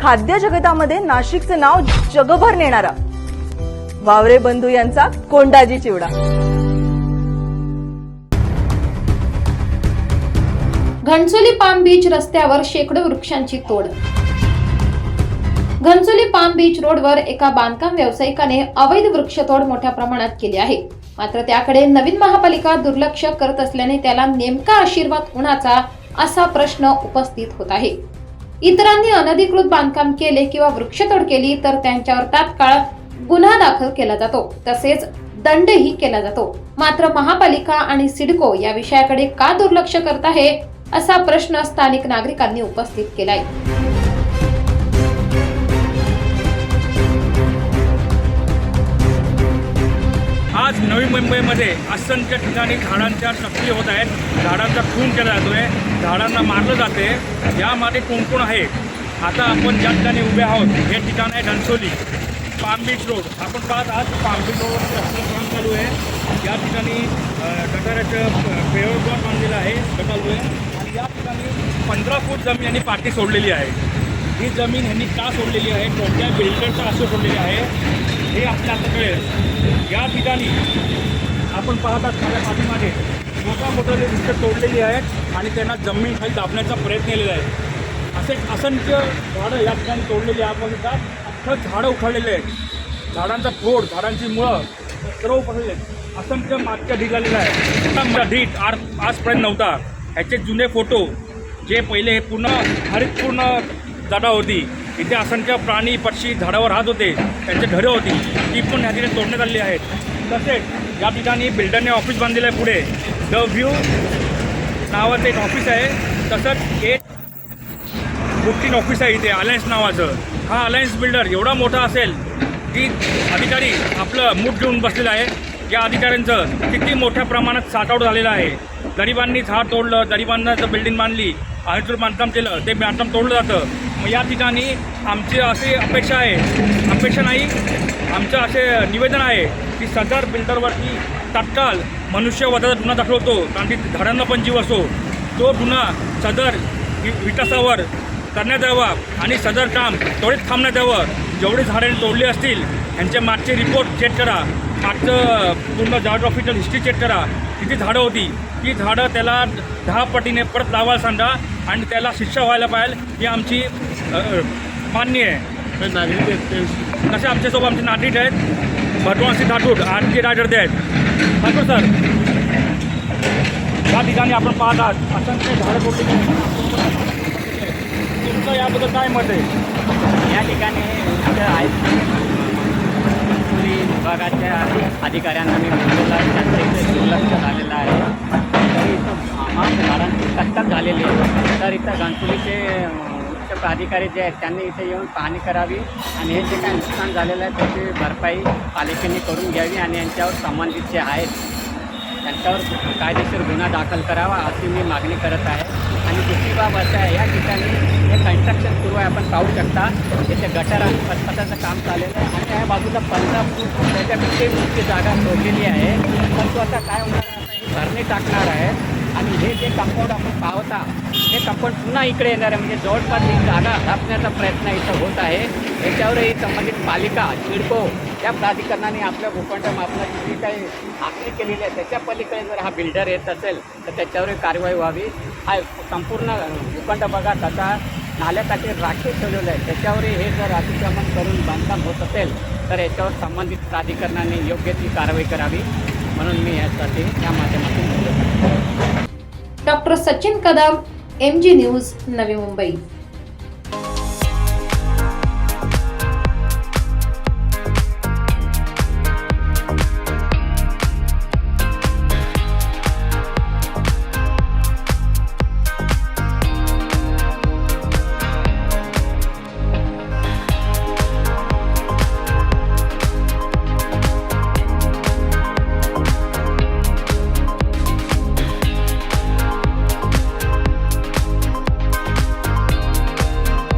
खाद्य जगतामध्ये नाशिकचे नाव जगभर नेणारा. वावरे बंधू यांचा कोंडाजी चिवडा. घनसोली पाम बीच रस्त्यावर शेकडो वृक्षांची तोड. घनसोली पाम बीच रोडवर एका बांधकाम व्यावसायिकाने अवैध वृक्षतोड मोठ्या प्रमाणात केली आहे. मात्र त्याकडे नवीन महापालिका दुर्लक्ष करत असल्याने त्याला नेमका आशीर्वाद कुणाचा असा प्रश्न उपस्थित होत आहे. इतरांनी अनधिकृत बांधकाम केले किंवा वृक्षतोड केली तर त्यांच्यावर तात्काळ गुन्हा दाखल केला जातो. तसेच दंडही केला जातो. मात्र महापालिका आणि सिडको या विषयाकडे का दुर्लक्ष करत आहे असा प्रश्न स्थानिक नागरिकांनी उपस्थित केलाय. आज नवी मुंबईमध्ये असंख्य ठिकाणी झाडांच्या नकली होत आहेत. झाडांचा खून केला जातो आहे झाडांना मारलं जाते. यामध्ये कोण कोण आहे? आता आपण ज्या ठिकाणी उभे आहोत हे ठिकाण आहे घनसोली पाम बीच रोड. आपण पाहत आहात पाम बीच रोडवर काम चालू आहे या ठिकाणी गटाराचं पेवर पण बांधलेलं आहे चालू आहे आणि या ठिकाणी पंधरा फूट जमीन यांनी पाठी सोडलेली आहे. ही जमीन ह्यांनी का सोडलेली आहे? कोणत्या बिल्डरचा असं सोडलेली आहे? हे आपल्याला आता कळेल या ठिकाणी आपण पाहतात माझ्या पाठीमागे मोठ्या मोठे वृक्ष तोडलेली आहेत आणि त्यांना जमीन खाली दाबण्याचा प्रयत्न केलेला आहे. असे असंख्य झाडं या ठिकाणी तोडलेली आहे आपण बघतात अख्खं झाडं उखाडलेले आहेत. झाडांचा फोड झाडांची मुळं सर्व उखडलेले आहेत. असंख्य मागच्या ढीग आलेला आहे मोठा मोठा आज आजपर्यंत नव्हता. ह्याचे जुने फोटो जे पहिले हे पूर्ण हरितपूर्ण जागा होती. इथे असंख्य प्राणी पक्षी झाडावर राहत होते त्यांचे घरं होती. ती पण ह्या ठिकाणी तोडण्यात आलेली आहेत. तसेच या ठिकाणी बिल्डरने ऑफिस बांधलेलं आहे पुढे. द व्ह्यू नावाचं एक ऑफिस आहे. तसंच एक बुकिंग ऑफिस आहे इथे अलायन्स नावाचं. हा अलायन्स बिल्डर एवढा मोठा असेल की अधिकारी आपलं मूठ घेऊन बसलेला आहे. या अधिकाऱ्यांचं किती मोठ्या प्रमाणात साठवड झालेलं आहे. गरिबांनी झाड तोडलं गरिबांना जर बिल्डिंग बांधली आणि बांधकाम केलं ते बांधकाम तोडलं जातं. मग या ठिकाणी आमची अशी अपेक्षा आहे. अपेक्षा नाही आमचं असे निवेदन आहे की सदर बिल्डरवरती तत्काळ मनुष्यवधाचा गुन्हा दाखल होतो. कारण की झाडांना पण जीव असो. तो गुन्हा सदर विकासावर करण्यात यावा आणि सदर काम त्वरित थांबण्यात यावं. जेवढे झाडे तोडली असतील यांचे मागचे रिपोर्ट चेक करा. मागचं पूर्ण जाओग्राफिकल हिस्ट्री चेक करा. जी झाडं होती ती झाडं त्याला दहा पटीने परत लावायला सांगा आणि त्याला शिक्षा व्हायला पाहिजे ही आमची मान्य आहे. नागरिक आहेत तसे आमच्यासोबत आमचे नागरिक आहेत भटवासी ठाकूर आर के राजर्दे आहेत. ठाकूर सर या ठिकाणी आपण पाहत आहात असंख्य झाडं कोटी तुमचं याबद्दल काय मत आहे? या ठिकाणी आहेत. पोलीस विभागाच्या अधिकाऱ्यांना मी बोलवलं आहे त्यांचं इथे दुर्लक्ष झालेलं आहे तरी इथं आम्हाला झाडांची कट्टक झालेली आहे तर इथं घनसोलीचे अं, उच्च अधिकारी जे आहेत त्यांनी इथे येऊन पाहणी करावी आणि हे जे काय नुकसान झालेलं आहे त्याची भरपाई पालिकेने करून घ्यावी आणि यांच्यावर संबंधित जे आहेत त्यांच्यावर कायदेशीर गुन्हा दाखल करावा अशी मी मागणी करत आहे. आणि दुसरी बाब असं आहे या ठिकाणी हे कन्स्ट्रक्शन सुरू आहे. आपण पाहू शकता इथे गटर आणि फटफटाचं काम चाललेलं आहे. आणि या बाजूला पंधरा फूट त्याच्यापेक्षा फूटची जागा सोडलेली आहे. परंतु आता काय होणार आहे भरणी टाकणार आहे. आणि हे जे कंपाऊंड आपण पाहता हे कंपाऊंड पुन्हा इकडे येणार आहे. म्हणजे जवळपास ही जागा हडपण्याचा प्रयत्न इथं होत आहे. याच्यावरही संबंधित पालिका चिडको त्या प्राधिकरणाने आपल्या भूखंड मापनाची जी काही आखणी केलेली आहे त्याच्या पलीकडे जर हा बिल्डर येत असेल तर त्याच्यावरही कारवाई व्हावी. हा संपूर्ण भूखंड बघा त्याचा नाल्यासाठी राखीव ठेवलेलं आहे. त्याच्यावरही हे जर अतिक्रमण करून बांधकाम होत असेल तर याच्यावर संबंधित प्राधिकरणाने योग्य ती कारवाई करावी. म्हणून मी यासाठी या माध्यमातून बोलत आहे. Doctor Sachin Kadam M G news Navi Mumbai.